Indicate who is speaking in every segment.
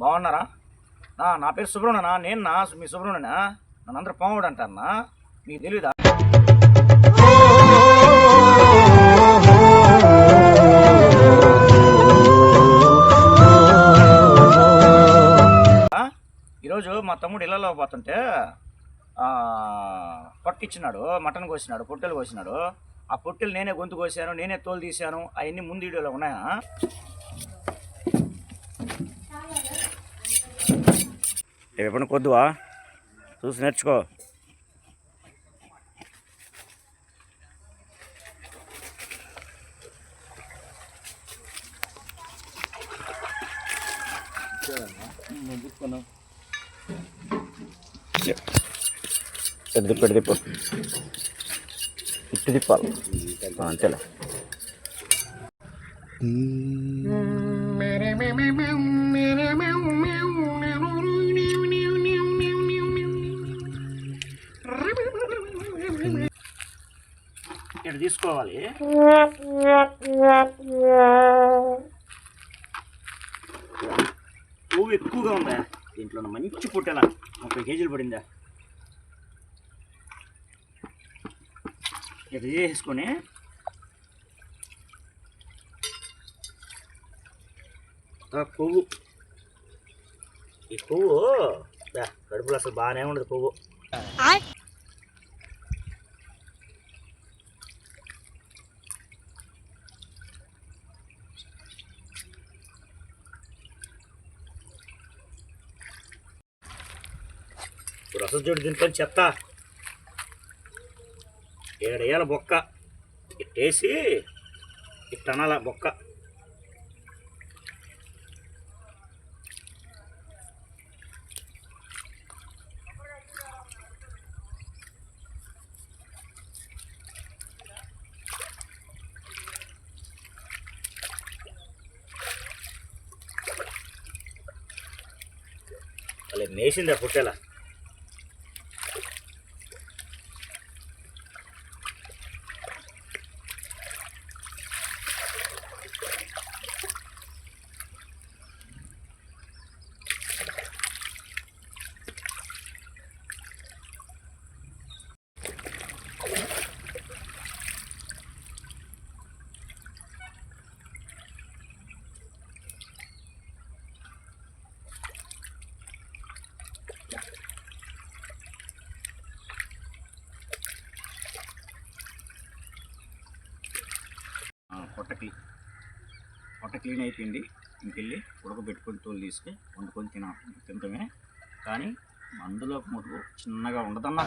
Speaker 1: బాగున్నారా? నా నా పేరు సుబ్రహ్మణ్యనా? నేను నా మీ సుబ్రహ్మణ్యనా? నన్ను అందరూ పాముడు అంటారనా మీకు తెలియదా ఈరోజు మా తమ్ముడు ఇళ్ళలో పోతుంటే పొట్టిచ్చినాడు మటన్ కోసినాడు పొట్టెలు కోసినాడు. ఆ పొట్టెలు నేనే గొంతు కోసాను నేనే తోలు తీశాను అవన్నీ ముందు వీడియోలో ఉన్నాయా? ఎప్పుడు కొద్దువా? చూసి నేర్చుకో. పెద్ద తిప్పు ఎటు తిప్పు? ఇటు తిప్పాలి. అంతేలే. ఇక్కడ తీసుకోవాలి. పువ్వు ఎక్కువగా ఉందా? దీంట్లో మంచి పుట్టెల. ముప్పై కేజీలు పడిందా? ఇది చేసుకొని ఆ పువ్వు. ఈ పువ్వు దా, కడుపులో అసలు బాగానే ఉండదు పువ్వు. రసం చూడు దీంట్లో చెత్త. ఏడేయాల బొక్క. ఇట్టేసి ఇట్టనాల బొక్క. అలా మేసిందా పుట్టేలా. పొట్ట క్లీన్ పొట్ట క్లీన్ అయిపోయింది. ఇంకెళ్ళి ఉడకబెట్టుకొని తోలు తీసుకుని వండుకొని తిన తింటమే. కానీ అందులో మటుకు చిన్నగా ఉండదన్నా.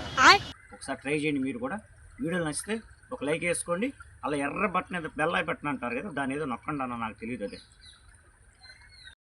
Speaker 1: ఒకసారి ట్రై చేయండి మీరు కూడా. వీడియో నచ్చితే ఒక లైక్ వేసుకోండి. అలా ఎర్ర బట్టన్ ఏదో బెల్లాయి బట్టన్ అంటారు కదా దాని ఏదో నొక్కండి అన్న నాకు తెలియదు అదే.